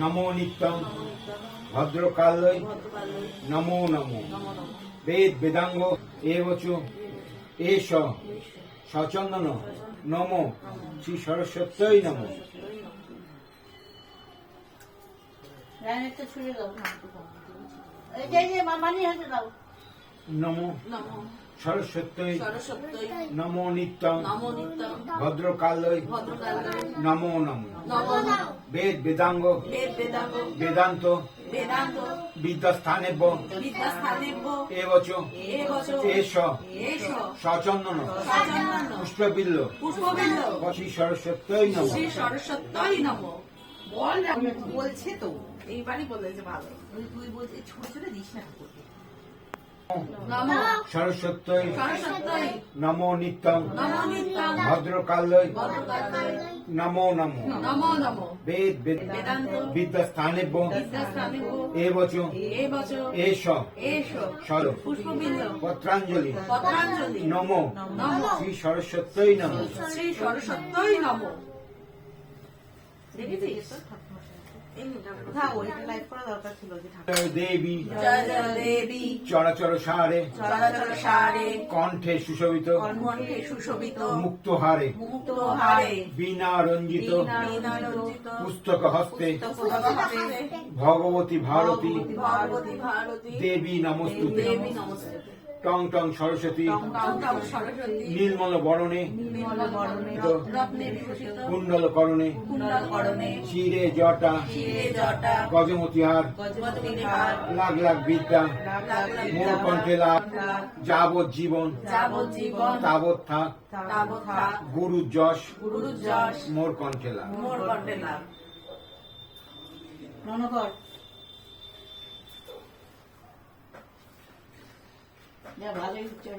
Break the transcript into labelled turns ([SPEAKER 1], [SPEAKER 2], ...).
[SPEAKER 1] নমো নিত্যং ভদ্রকালয় নমো নমো। বেদ বেদাঙ্গ এবচ S সচন্দন নমো শ্রী সরস্বত্যই নমো।
[SPEAKER 2] লাইনেরটা ছুঁড়ে দাও এই যে এই যে মামানি হাতে দাও।
[SPEAKER 1] নমো।
[SPEAKER 3] নমো।
[SPEAKER 1] সরস্বত্যই
[SPEAKER 3] সরস্বত্যই
[SPEAKER 1] নমো নিত্যং
[SPEAKER 3] নমো নিত্যং
[SPEAKER 1] ভদ্রকালয় নমো নমো বেদ বেদাঙ্গ বেদান্ত বিদ্যাস্থানেব্য এবচ এস সচন্দন পুষ্পবিল্ল সরস্বত্যই নমো
[SPEAKER 3] শ্রী সরস্বত্যই নমো বল বলছে তো। এইবারই বলেছে ভালো।
[SPEAKER 2] তুই বলছিস ছুঁড়ে ছুঁড়ে দিস না
[SPEAKER 1] সরস্বত্যই। নমো নিত্যং। ভদ্রকালয়। নমো নমো।
[SPEAKER 3] নমো নমো।
[SPEAKER 1] বেদ বেদ-
[SPEAKER 3] বেদান্ত।
[SPEAKER 1] বিদ্যাস্থানেব্য
[SPEAKER 3] বিদ্যাস্থানেভ্য
[SPEAKER 1] এবচ
[SPEAKER 3] এবচ
[SPEAKER 1] এস।
[SPEAKER 3] এষ
[SPEAKER 1] সর পত্রাঞ্জলি। নমো। শ্রী সরস্বত্যই নমো।
[SPEAKER 3] শ্রী সরস্বত্যই নমো। দেখেছিস?
[SPEAKER 1] দেবী।
[SPEAKER 3] দেবী।
[SPEAKER 1] চরাচর সারে।
[SPEAKER 3] চরাচর সারে।
[SPEAKER 1] কণ্ঠে সুশোভিত।
[SPEAKER 3] কণ্ঠে সুশোভিত।
[SPEAKER 1] মুক্ত হারে।
[SPEAKER 3] মুক্ত হারে।
[SPEAKER 1] বীণা রঞ্জিত। পুস্তক হস্তে। ভগবতী ভারতী। দেবী নমস্তুতে।
[SPEAKER 3] দেবী নমস্তে
[SPEAKER 1] টং টং সরস্বতী নীলমল বরণে
[SPEAKER 3] নির্মল বরণে রত্নে
[SPEAKER 1] কুণ্ডল করণে চিরে জটা
[SPEAKER 3] শিরে জটা
[SPEAKER 1] গজমতি হার লাখ লাখ বিদ্যা মোর কণ্ঠে লাভ যাবৎ জীবন
[SPEAKER 3] যাবজ্জীবন
[SPEAKER 1] তাবৎ থাক গুরু যশ মোর কণ্ঠে লাভ।
[SPEAKER 3] মোর
[SPEAKER 2] ভালোই হচ্ছে